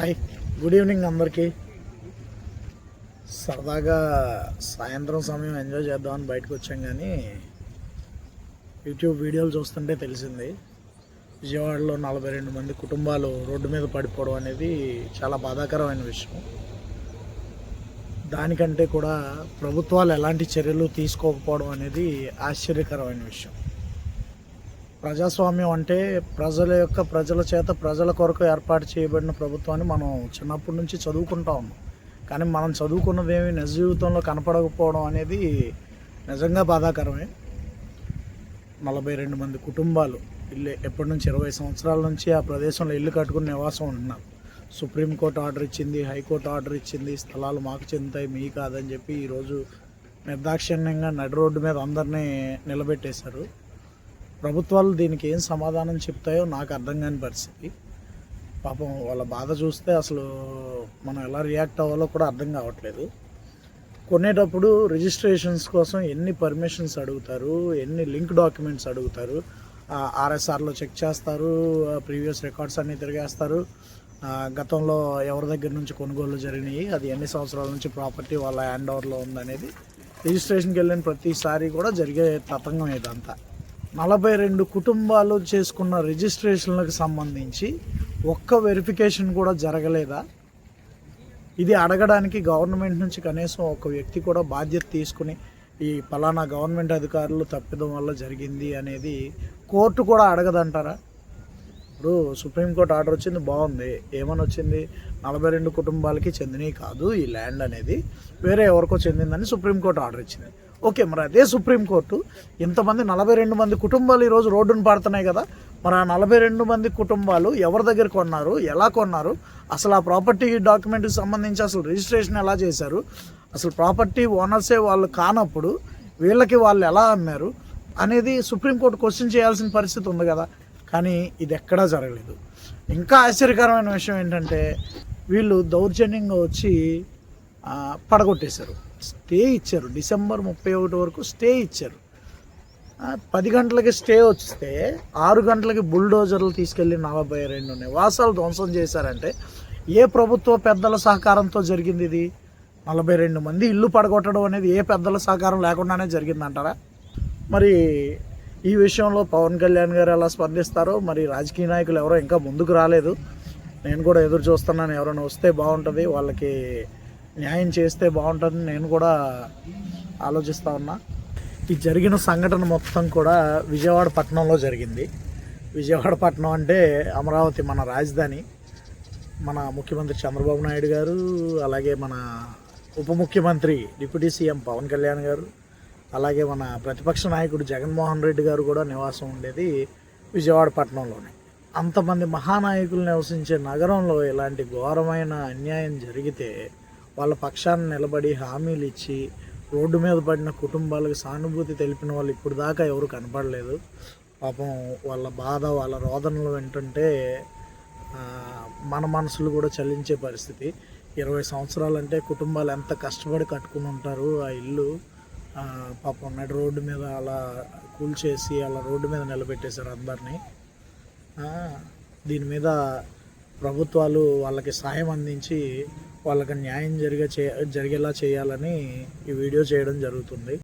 Hi. Good evening అందరికీ. సరదాగా సాయంత్రం సమయం ఎంజాయ్ చేద్దామని బయటకు వచ్చాం కానీ యూట్యూబ్ వీడియోలు చూస్తుంటే తెలిసింది. విజయవాడలో నలభై రెండు మంది కుటుంబాలు రోడ్డు మీద పడిపోవడం అనేది చాలా బాధాకరమైన విషయం. దానికంటే కూడా ప్రభుత్వాలు ఎలాంటి చర్యలు తీసుకోకపోవడం అనేది ఆశ్చర్యకరమైన విషయం. ప్రజాస్వామ్యం అంటే ప్రజల యొక్క ప్రజల చేత ప్రజల కొరకు ఏర్పాటు చేయబడిన ప్రభుత్వాన్ని మనం చిన్నప్పటి నుంచి చదువుకుంటా ఉన్నాం. కానీ మనం చదువుకున్నది ఏమి నిజ జీవితంలో కనపడకపోవడం అనేది నిజంగా బాధాకరమే. నలభై రెండు మంది కుటుంబాలు ఇల్లు ఎప్పటి నుంచి ఇరవై సంవత్సరాల నుంచి ఆ ప్రదేశంలో ఇల్లు కట్టుకుని నివాసం ఉంటున్నారు. సుప్రీంకోర్టు ఆర్డర్ ఇచ్చింది హైకోర్టు ఆర్డర్ ఇచ్చింది స్థలాలు మాకు చెందుతాయి మీ కాదని చెప్పి ఈరోజు నిర్దాక్షిణ్యంగా నడి రోడ్డు మీద అందరినీ నిలబెట్టేశారు. ప్రభుత్వాలు దీనికి ఏం సమాధానం చెప్తాయో నాకు అర్థం కాని పరిస్థితి. పాపం వాళ్ళ బాధ చూస్తే అసలు మనం ఎలా రియాక్ట్ అవ్వాలో కూడా అర్థం కావట్లేదు. కొనేటప్పుడు రిజిస్ట్రేషన్స్ కోసం ఎన్ని పర్మిషన్స్ అడుగుతారు ఎన్ని లింక్ డాక్యుమెంట్స్ అడుగుతారు ఆర్ఎస్ఆర్లో చెక్ చేస్తారు ప్రీవియస్ రికార్డ్స్ అన్నీ తిరిగేస్తారు. గతంలో ఎవరి దగ్గర నుంచి కొనుగోలు జరిగినాయి అది ఎన్ని సంవత్సరాల నుంచి ప్రాపర్టీ వాళ్ళ హ్యాండ్ ఓవర్లో ఉందనేది రిజిస్ట్రేషన్కి వెళ్ళిన ప్రతిసారి కూడా జరిగే తతంగం ఇదంతా. నలభై రెండు కుటుంబాలు చేసుకున్న రిజిస్ట్రేషన్లకు సంబంధించి ఒక్క వెరిఫికేషన్ కూడా జరగలేదా? ఇది అడగడానికి గవర్నమెంట్ నుంచి కనీసం ఒక వ్యక్తి కూడా బాధ్యత తీసుకుని ఈ పలానా గవర్నమెంట్ అధికారులు తప్పిదం వల్ల జరిగింది అనేది కోర్టు కూడా అడగదంటారా? ఇప్పుడు సుప్రీంకోర్టు ఆర్డర్ వచ్చింది బాగుంది. ఏమని వచ్చింది? నలభై రెండు కుటుంబాలకి చెందినవి కాదు ఈ ల్యాండ్ అనేది వేరే ఎవరికో చెందిందని సుప్రీంకోర్టు ఆర్డర్ ఇచ్చింది. ఓకే మరి అదే సుప్రీంకోర్టు ఇంతమంది నలభై రెండు మంది కుటుంబాలు ఈరోజు రోడ్డును పడుతున్నాయి కదా మరి ఆ నలభై రెండు మంది కుటుంబాలు ఎవరి దగ్గర కొన్నారు ఎలా కొన్నారు? అసలు ఆ ప్రాపర్టీ డాక్యుమెంట్కి సంబంధించి అసలు రిజిస్ట్రేషన్ ఎలా చేశారు? అసలు ప్రాపర్టీ ఓనర్సే వాళ్ళు కానప్పుడు వీళ్ళకి వాళ్ళు ఎలా అమ్మారు అనేది సుప్రీంకోర్టు క్వశ్చన్ చేయాల్సిన పరిస్థితి ఉంది కదా. కానీ ఇది ఎక్కడా జరగలేదు. ఇంకా ఆశ్చర్యకరమైన విషయం ఏంటంటే వీళ్ళు దౌర్జన్యంగా వచ్చి పడగొట్టేశారు. స్టే ఇచ్చారు. డిసెంబర్ ముప్పై ఒకటి వరకు స్టే ఇచ్చారు. పది గంటలకి స్టే వస్తే ఆరు గంటలకి బుల్డోజర్లు తీసుకెళ్ళి నలభై రెండు నివాసాలు ధ్వంసం చేశారంటే ఏ ప్రభుత్వ పెద్దల సహకారంతో జరిగింది ఇది? నలభై రెండు మంది ఇల్లు పడగొట్టడం అనేది ఏ పెద్దల సహకారం లేకుండానే జరిగిందంటారా? మరి ఈ విషయంలో పవన్ కళ్యాణ్ గారు ఎలా స్పందిస్తారో మరి రాజకీయ నాయకులు ఎవరో ఇంకా ముందుకు రాలేదు. నేను కూడా ఎదురు చూస్తున్నాను ఎవరైనా వస్తే బాగుంటుంది వాళ్ళకి న్యాయం చేస్తే బాగుంటుంది నేను కూడా ఆలోచిస్తా ఉన్నా. ఈ జరిగిన సంఘటన మొత్తం కూడా విజయవాడ పట్టణంలో జరిగింది. విజయవాడ పట్టణం అంటే అమరావతి మన రాజధాని. మన ముఖ్యమంత్రి చంద్రబాబు నాయుడు గారు అలాగే మన ఉప ముఖ్యమంత్రి డిప్యూటీ సీఎం పవన్ కళ్యాణ్ గారు అలాగే మన ప్రతిపక్ష నాయకుడు జగన్మోహన్ రెడ్డి గారు కూడా నివాసం ఉండేది విజయవాడ పట్టణంలోనే. అంతమంది మహానాయకులు నివసించే నగరంలో ఇలాంటి ఘోరమైన అన్యాయం జరిగితే వాళ్ళ పక్షాన్ని నిలబడి హామీలు ఇచ్చి రోడ్డు మీద పడిన కుటుంబాలకు సానుభూతి తెలిపిన వాళ్ళు ఇప్పుడు దాకా ఎవరు కనపడలేదు. పాపం వాళ్ళ బాధ వాళ్ళ రోదనలు వింటుంటే మన మనసులు కూడా చలించే పరిస్థితి. ఇరవై సంవత్సరాలంటే కుటుంబాలు ఎంత కష్టపడి కట్టుకుని ఉంటారు ఆ ఇల్లు. పాపం నడి రోడ్డు మీద అలా కూల్చేసి అలా రోడ్డు మీద నిలబెట్టేశారు అందరినీ దీని మీద ప్రభుత్వాలు వాళ్ళకి సాయం అందించి వాళ్ళకి న్యాయం జరిగే చే జరిగేలా చేయాలని ఈ వీడియో చేయడం జరుగుతుంది.